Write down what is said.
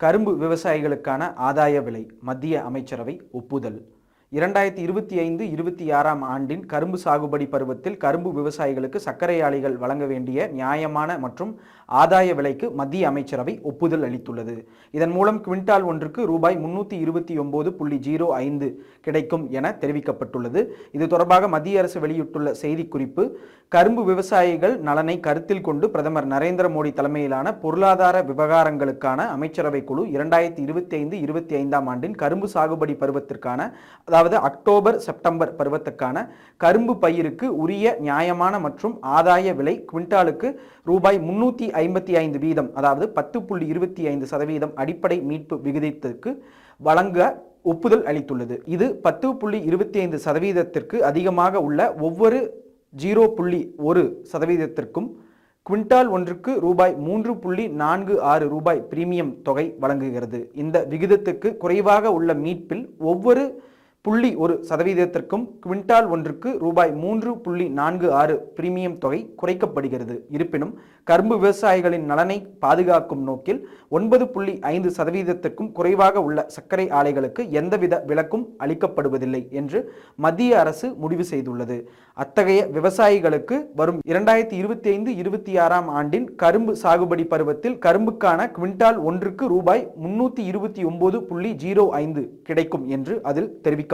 கரும்பு விவசாயிகளுக்கான ஆதாய விலை மத்திய அமைச்சரவை ஒப்புதல். இரண்டாயிரத்தி இருபத்தி ஐந்து இருபத்தி ஆறாம் ஆண்டின் கரும்பு சாகுபடி பருவத்தில் கரும்பு விவசாயிகளுக்கு சர்க்கரை ஆலைகள் வழங்க வேண்டிய நியாயமான மற்றும் ஆதாய விலைக்கு மத்திய அமைச்சரவை ஒப்புதல் அளித்துள்ளது. இதன் மூலம் குவிண்டால் ஒன்றுக்கு ரூபாய் முன்னூற்றி இருபத்தி ஒன்பது புள்ளி ஜீரோ ஐந்து கிடைக்கும் என தெரிவிக்கப்பட்டுள்ளது. இது தொடர்பாக மத்திய அரசு வெளியிட்டுள்ள செய்திக்குறிப்பு கரும்பு விவசாயிகள் நலனை கருத்தில் கொண்டு பிரதமர் நரேந்திர மோடி தலைமையிலான பொருளாதார விவகாரங்களுக்கான அமைச்சரவை குழு இரண்டாயிரத்தி இருபத்தி ஐந்து இருபத்தி ஐந்தாம் ஆண்டின் கரும்பு சாகுபடி பருவத்திற்கான அதாவது அக்டோபர் செப்டம்பர் பருவத்துக்கான கரும்பு பயிருக்கு உரிய நியாயமான மற்றும் ஆதாய விலை குவிண்டாலுக்கு ரூபாய் முன்னூற்றி ஐம்பத்தி ஐந்து வீதம் அதாவது பத்து புள்ளி இருபத்தி ஐந்து சதவீதம் அடிப்படை மீட்பு விகிதத்திற்கு வழங்க ஒப்புதல் அளித்துள்ளது. இது பத்து புள்ளி இருபத்தி ஐந்து சதவீதத்திற்கு அதிகமாக உள்ள ஒவ்வொரு ஜீரோ புள்ளி ஒரு சதவீதத்திற்கும் குவிண்டால் ஒன்றுக்கு ரூபாய் மூன்று புள்ளி நான்கு ஆறு ரூபாய் பிரீமியம் தொகை வழங்குகிறது. இந்த விகிதத்துக்கு குறைவாக உள்ள மீட்பில் ஒவ்வொரு புள்ளி ஒரு சதவீதத்திற்கும் குவிண்டால் ஒன்றுக்கு ரூபாய் மூன்று புள்ளி நான்கு ஆறு பிரீமியம் தொகை குறைக்கப்படுகிறது. இருப்பினும் கரும்பு விவசாயிகளின் நலனை பாதுகாக்கும் நோக்கில் ஒன்பது புள்ளி ஐந்து சதவீதத்திற்கும் குறைவாக உள்ள சர்க்கரை ஆலைகளுக்கு எந்தவித விலக்கும் அளிக்கப்படுவதில்லை என்று மத்திய அரசு முடிவு செய்துள்ளது. அத்தகைய விவசாயிகளுக்கு வரும் இரண்டாயிரத்தி இருபத்தி ஐந்து இருபத்தி ஆறாம் ஆண்டின் கரும்பு சாகுபடி பருவத்தில் கரும்புக்கான குவிண்டால் ஒன்றுக்கு ரூபாய் முன்னூற்றி இருபத்தி ஒன்பது புள்ளி ஜீரோ ஐந்து கிடைக்கும் என்று அதில்